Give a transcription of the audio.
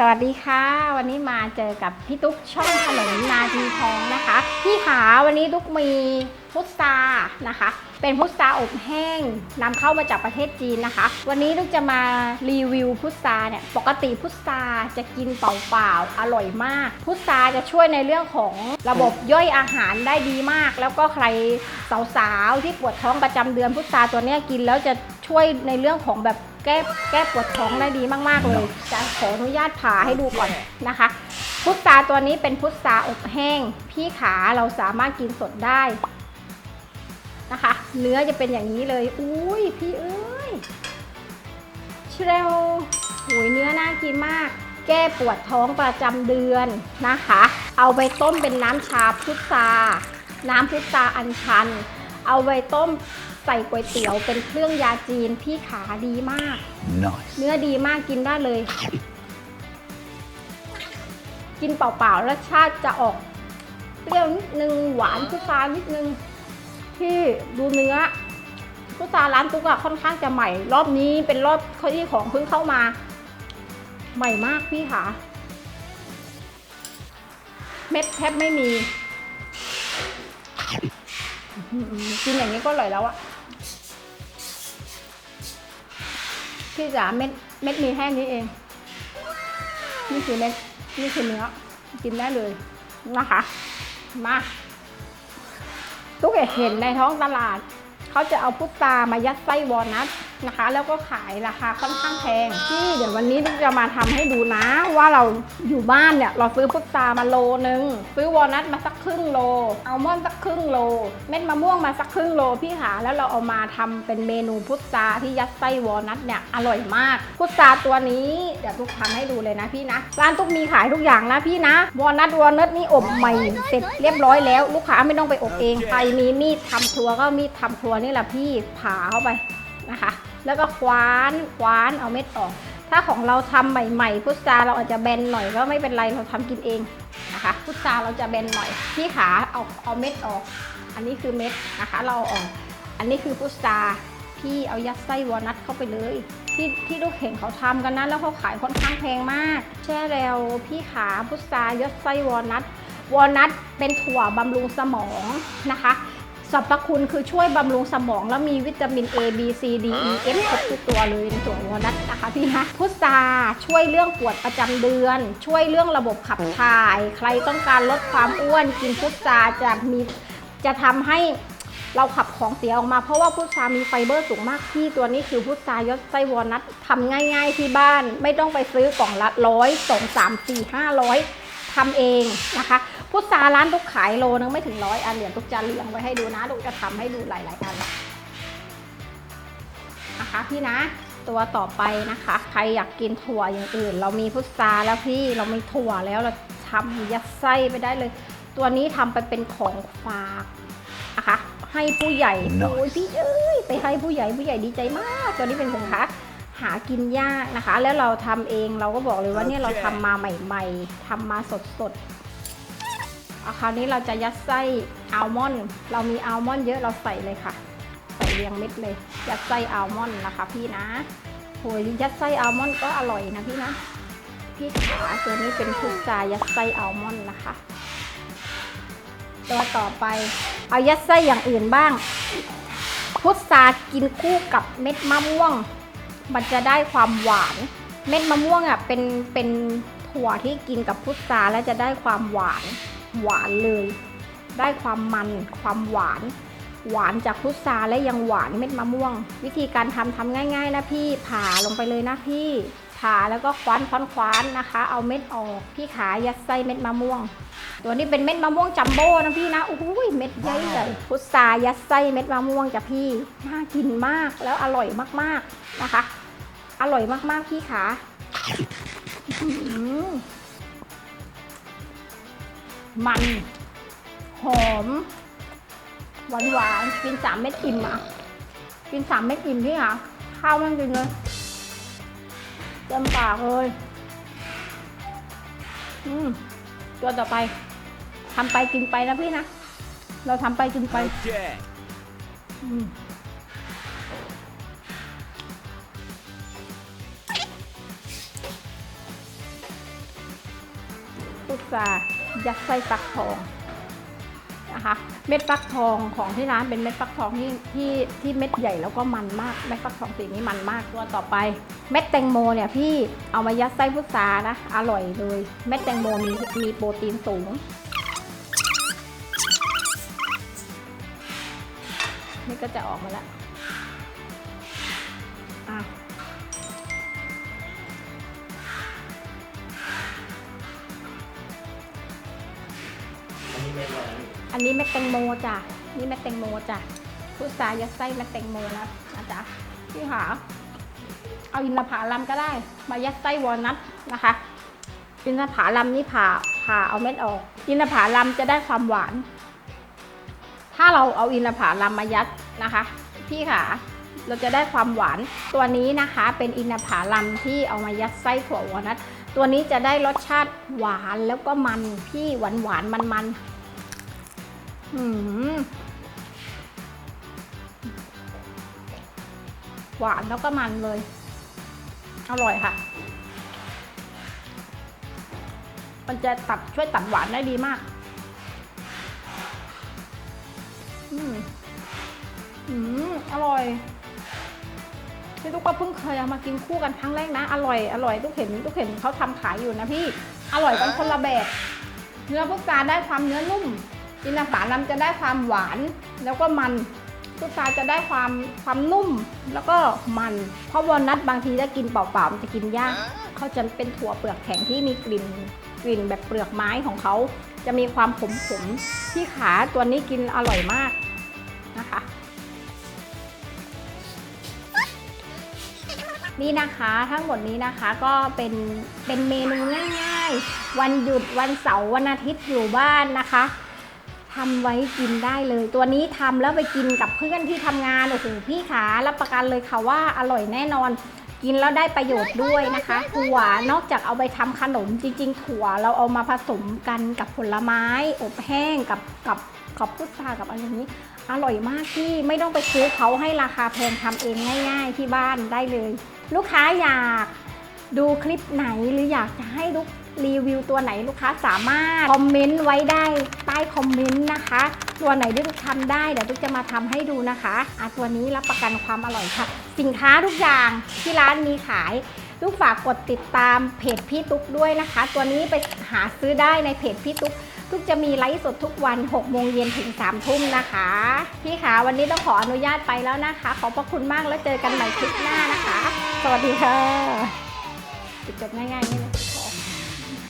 สวัสดีค่ะ วันนี้มาเจอกับพี่ตุ๊กช่องขนมนาทีทองนะคะ พี่ขาวันนี้ตุ๊กมีพุทรานะคะ เป็นพุทราอบแห้งนำเข้ามาจากประเทศจีนนะคะ วันนี้ตุ๊กจะมารีวิวพุทราเนี่ยปกติพุทราจะกินเปล่าๆอร่อยมาก พุทราจะช่วยในเรื่องของระบบย่อยอาหารได้ดีมาก แล้วก็ใครสาวๆที่ปวดท้องประจำเดือนพุทราตัวนี้กินแล้วจะ ช่วยในเรื่องของแบบแก้แก้ปวดท้องได้ดีมาก ๆ เลยจะขออนุญาตผ่าให้ดูก่อนนะคะ พุทราตัวนี้เป็นพุทราอบแห้ง พี่ขาเราสามารถกินสดได้นะคะ เนื้อจะเป็นอย่างนี้เลย อุ้ยพี่เอ้ยเชลโอ้ยเนื้อน่ากินมาก แก้ปวดท้องประจำเดือนนะคะ เอาไปต้มเป็นน้ำชาพุทราน้ำพุทราอัญชัน เอาไปต้ม ใส่ก๋วยเตี๋ยวเป็นเครื่องยาจีนพี่ขาดีมาก Nice. เนื้อดีมากกินได้เลย กินเปล่าๆรสชาติจะออกเปรี้ยวนิดนึงหวานพุทรานิดนึงที่ดูเนื้อพุทราร้านตุ๊กอะค่อนข้างจะใหม่ รอบนี้เป็นรอบเขาที่ของเพิ่งเข้ามา ใหม่มากพี่ค่ะเม็ดแทบไม่มีอื้อหือกินอย่างนี้ก็อร่อยแล้วอะ พี่จ๋าเม็ดเม็ดมีแค่นี้เอง นี่คือเม็ดนี่คือเนื้อกินได้เลยนะคะมาทุกเห็นในท้องตลาด เขาจะเอาพุทรามายัดไส้วอลนัทนะคะ แล้วก็ขายราคาค่อนข้างแพงที่เดี๋ยววันนี้จะมาทำให้ดูนะ ว่าเราอยู่บ้านเนี่ยเราซื้อพุทรามาโลนึงซื้อวอลนัทมาสักครึ่งโลอัลมอนด์สักครึ่งโล เม็ดมะม่วงมาสักครึ่งโลพี่ขาแล้วเราเอามาทำเป็นเมนูพุทราที่ยัดไส้วอลนัทเนี่ยอร่อยมาก พุทราตัวนี้เดี๋ยวทุกทำให้ดูเลยนะพี่นะร้านทุกมีขายทุกอย่างนะพี่นะวอลนัทวอลนัทนี่อบใหม่เสร็จเรียบร้อยแล้ว ลูกค้าไม่ต้องไปอบเองใครมีมีดทำครัวก็มีดทำครัวนี่แหละพี่ผ่าเข้าไปนะคะ แล้วก็คว้านคว้านเอาเม็ดออก ถ้าของเราทำใหม่ๆ พุทราเราอาจจะแบนหน่อยก็ไม่เป็นไรเราทำกินเองนะคะ พุทราเราจะแบนหน่อยพี่ขาเอาเอาเม็ดออก อันนี้คือเม็ดนะคะ เราเอาออก อันนี้คือพุทราพี่เอายัดไส้วอลนัทเข้าไปเลยที่ที่ลูกเห็นเขาทำกันนะแล้วเขาขายค่อนข้างแพงมาก แช่แล้วพี่ขาพุทรายัดไส้วอลนัทวอลนัทเป็นถั่วบำรุงสมองนะคะ สรรพคุณคือช่วยบำรุงสมอง แล้วมีวิตามิน A B C D E F ครบทุกตัวเลยในถั่ววอลนัทนะคะพี่นะพุทราช่วยเรื่องปวดประจำเดือน ช่วยเรื่องระบบขับถ่าย ใครต้องการลดความอ้วนกินพุทราจะมีจะทำให้เราขับของเสียออกมาเพราะว่าพุทรามีไฟเบอร์สูงมากที่ตัวนี้คือพุทรายศไส้วอลนัททำง่ายๆที่บ้าน ไม่ต้องไปซื้อกล่องละร้อยสองสามสี่ห้าร้อยทำเองนะคะ พุทราร้านทุกขายโลนึงไม่ถึงร้อยอันเหรียญทุกจะเรียงไว้ให้ดูนะทุกจะทำให้ดูหลายๆอันนะคะพี่นะ ตัวต่อไปนะคะ ใครอยากกินถั่วอย่างอื่น เรามีพุทราแล้วพี่เรามีถั่วแล้วเราทำยัดไส้ไปได้เลย ตัวนี้ทำไปเป็นของฝากนะคะให้ผู้ใหญ่ Nice โอ้ยพี่เอ้ยไปให้ผู้ใหญ่ผู้ใหญ่ดีใจมาก ตัวนี้เป็นสินค้าหากินยากนะคะ แล้วเราทำเองเราก็บอกเลยว่าเนี่ยเราทำมาใหม่ ๆทำมาสดๆเอา คราวนี้เราจะยัดไส้อัลมอนด์เรามีอัลมอนด์เยอะเราใส่เลยค่ะ ใส่เรียงเม็ดเลย ยัดไส้อัลมอนด์นะคะ พี่นะโหยยัดไส้อัลมอนด์ก็อร่อยนะพี่นะ พี่ขาตัวนี้เป็นพุทรายัดไส้อัลมอนด์นะคะ ตัวต่อไปเอายัดไส้อย่างอื่นบ้าง พุทรากินคู่กับเม็ดมะม่วง มันจะได้ความหวาน เม็ดมะม่วงอะเป็นเป็นถั่วที่กินกับพุทราแล้วจะได้ความหวาน หวานเลย ได้ความมันความหวาน หวานจากพุทราและยังหวานเม็ดมะม่วง วิธีการทำทำง่าย ๆ นะพี่ผ่าลงไปเลยนะพี่ผ่าแล้วก็คว้านคว้านคว้านนะคะ เอาเม็ดออกพี่ขายัดไส้เม็ดมะม่วง ตัวนี้เป็นเม็ดมะม่วงจัมโบ้นะพี่นะโอ้โหเม็ดใหญ่เลยพุทรายัดไส้เม็ดมะม่วงจ้ะพี่น่ากินมากแล้วอร่อยมากๆนะคะ อร่อยมากๆพี่ขา มัน หอม หวานหวานๆกินสามเม็ดอิ่มอะ กินสามเม็ดอิ่มพี่ค่ะ ข้าวมันกินเลยเต็มปากเลย อืม ตัวต่อไปทำไปกินไปนะพี่นะ เราทำไปกินไป Okay. อืม พุทรายัดไส้ฟักทองนะคะเม็ดฟักทองของที่ร้านเป็นเม็ดฟักทองที่ที่ที่เม็ดใหญ่แล้วก็มันมากเม็ดฟักทองสีนี้มันมากตัวต่อไป เม็ดแตงโมเนี่ยพี่เอามายัดไส้พุทรานะอร่อยเลย เม็ดแตงโมมีมีโปรตีนสูงนี่ก็จะออกมาแล้ว อันนี้เม็ดแตงโมจ้ะ นี่เม็ดแตงโมจ้ะพุทรายัดไส้เม็ดแตงโมนะนะจ๊ะพี่หาเอาอินทผลัมก็ได้ มายัดไส้วอลนัทนะคะ อินทผลัมนี่ผ่าผ่าเอาเม็ดออก อินทผลัมจะได้ความหวาน ถ้าเราเอาอินทผลัมมายัดนะคะ พี่ค่ะเราจะได้ความหวานตัวนี้นะคะ เป็นอินทผลัมที่เอามายัดไส้ถั่ววอลนัทตัวนี้จะได้รสชาติหวานแล้วก็มันพี่หวานหวานมันมัน หืมหวานแล้วก็มันเลย อร่อยค่ะ มันจะตัดช่วยตัดหวานได้ดีมาก อืม อืม อร่อยพี่ตุ๊กก็เพิ่งเคยเอามากินคู่กันครั้งแรกนะ อร่อย อร่อยตุ๊กเห็นตุ๊กเห็นเขาทำขายอยู่นะพี่ อร่อยกันคนละแบบ เนื้อพุทราได้ความเนื้อนุ่ม อินทผลัมจะได้ความหวานแล้วก็มันพุทราจะได้ความความนุ่มแล้วก็มัน เพราะวอลนัทบางทีถ้ากินเปล่าๆมันจะกินยากเขาจะเป็นถั่วเปลือกแข็งที่มีกลิ่นกลิ่นแบบเปลือกไม้ของเขา จะมีความขมๆที่ขาตัวนี้กินอร่อยมากนะคะนี่นะคะทั้งหมดนี้นะคะก็เป็นเป็นเมนูง่าย ๆ วันหยุดวันเสาร์วันอาทิตย์อยู่บ้านนะคะ ทำไว้กินได้เลย ตัวนี้ทำแล้วไปกินกับเพื่อนที่ทำงานโอ้โหพี่ขารับประกันเลยค่ะว่าอร่อยแน่นอน กินแล้วได้ประโยชน์ด้วยนะคะ ถั่วนอกจากเอาไปทำขนมจริง ๆ ถั่วเราเอามาผสมกันกับผลไม้ อบแห้งกับกับกับพุทรากับอะไรนี้ อร่อยมากที่ไม่ต้องไปซื้อเขาให้ราคาแพงทำเองง่าย ๆ ที่บ้านได้เลย ลูกค้าอยากดูคลิปไหนหรืออยากจะให้ลูก รีวิวตัวไหนลูกค้าสามารถคอมเมนต์ไว้ได้ใต้คอมเมนต์นะคะ ตัวไหนที่ลูกทำได้เดี๋ยวลูกจะมาทำให้ดูนะคะอะตัวนี้รับประกันความอร่อยค่ะ สินค้าทุกอย่างที่ร้านมีขายลูกฝากกดติดตามเพจพี่ตุ๊กด้วยนะคะ ตัวนี้ไปหาซื้อได้ในเพจพี่ตุ๊กทุกจะมีไลฟ์สดทุกวัน 6 โมงเย็นถึง 3 ทุ่มนะคะ พี่ขาวันนี้ต้องขออนุญาตไปแล้วนะคะ ขอบพระคุณมากแล้วเจอกันใหม่คลิปหน้านะคะ สวัสดีค่ะจบง่ายๆนี่